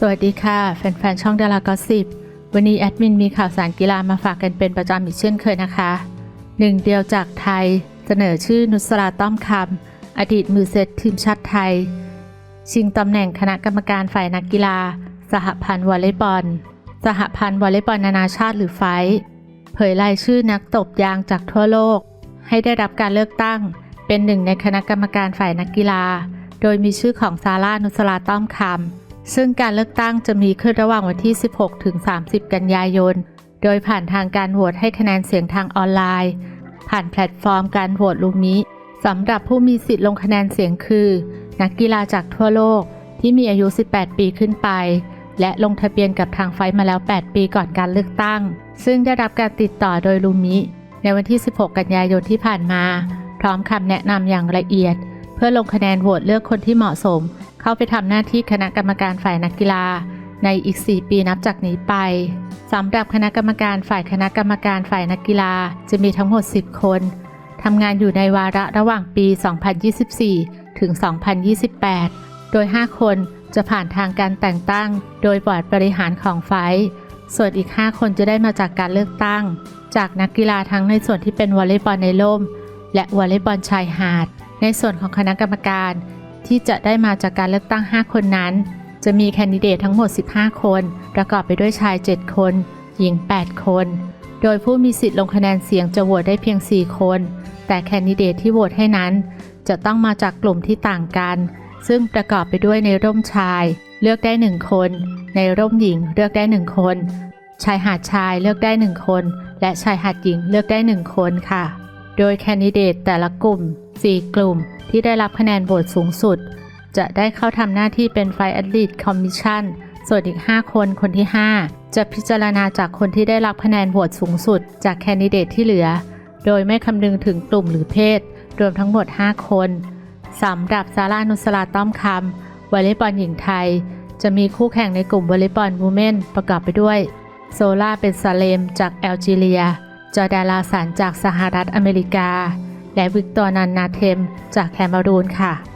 สวัสดีค่ะ แฟนๆ ช่องดารากอสิบวันนี้แอดมินมีข่าวสารกีฬามาฝากกันเป็นประจำอีกเช่นเคยนะคะหนึ่งเดียวจากไทยเสนอชื่อนุสราต้อมคำอดีตมือเซตทีมชาติไทย ชิงตำแหน่งคณะกรรมการฝ่ายนักกีฬา สหพันธ์วอลเลย์บอล สหพันธ์วอลเลย์บอลนานาชาติหรือไฟท์เผยรายชื่อนักตบยางจากทั่วโลก ให้ได้รับการเลือกตั้ง เป็นหนึ่งในคณะกรรมการฝ่ายนักกีฬา โดยมีชื่อของซาร่านุสราต้อมคำ ซึ่งการเลือกตั้งจะมีขึ้นระหว่างวันที่ 16 ถึง 30 กันยายน โดยผ่านทางการโหวตให้คะแนนเสียงทางออนไลน์ ผ่านแพลตฟอร์มการโหวตลูมิสำหรับผู้มีสิทธิ์ลงคะแนนเสียงคือ นักกีฬาจากทั่วโลกที่มีอายุ 18 ปีขึ้นไป และลงทะเบียนกับทางไฟมาแล้ว 8 ปีก่อนการเลือกตั้ง ซึ่งได้รับการติดต่อโดยลูมิในวันที่ 16 กันยายนที่ผ่านมา พร้อมคำแนะนำอย่างละเอียด เพื่อลงคะแนนโหวตเลือกคนที่เหมาะสม เข้าไปทำหน้าที่คณะกรรมการฝ่ายนักกีฬา ในอีก 4 ปีนับจากนี้ไปสำหรับคณะกรรมการฝ่ายคณะกรรมการฝ่ายนักกีฬาจะมีทั้งหมด 10 คนทำงานอยู่ในวาระระหว่างปี 2024 ถึง 2028 โดย 5 คนจะผ่านทางการแต่งตั้ง โดยบอร์ดบริหารของไฟ ส่วนอีก 5 คนจะได้มาจากการเลือกตั้ง จากนักกีฬาทั้งในส่วนที่เป็นวอลเลย์บอลในร่ม และวอลเลย์บอลชายหาด ในส่วนของคณะกรรมการ ที่จะได้มาจากการเลือกตั้ง 5 คนนั้น จะมีแคนดิเดตทั้งหมด 15 คน ประกอบไปด้วยชาย 7 คน หญิง 8 คน โดยผู้มีสิทธิ์ลงคะแนนเสียงจะโหวตได้เพียง 4 คน แต่แคนดิเดตที่โหวตให้นั้น จะต้องมาจากกลุ่มที่ต่างกัน ซึ่งประกอบไปด้วยในร่มชาย เลือกได้ 1 คน ในร่มหญิงเลือกได้ 1 คน ชายหาดชายเลือกได้ 1 คน และชายหาดหญิงเลือกได้ 1 คนค่ะ โดยแคนดิเดตแต่ละกลุ่ม 4 กลุ่มที่ได้รับคะแนนโหวตสูงสุด จะได้เข้าทำหน้าที่เป็นไฟแอดลิทคอมมิชชั่นส่วนอีก 5 คนคนที่ 5 จะพิจารณาจากคนที่ได้รับคะแนนโหวตสูงสุด จากแคนดิเดตที่เหลือ โดยไม่คำนึงถึงกลุ่มหรือเพศ รวมทั้งหมด 5 คนสำหรับซาร่านุสลาต้อมคำวอลเลย์บอลหญิงไทย จะมีคู่แข่งในกลุ่มวอลเลย์บอลวูแมนประกอบไปด้วย โซล่าเป็นซาเลมจากแอลจีเรีย จอร์ดาลาสันจากสหรัฐอเมริกา และวิกตอร์นันนาเทมจากแคนารูนค่ะ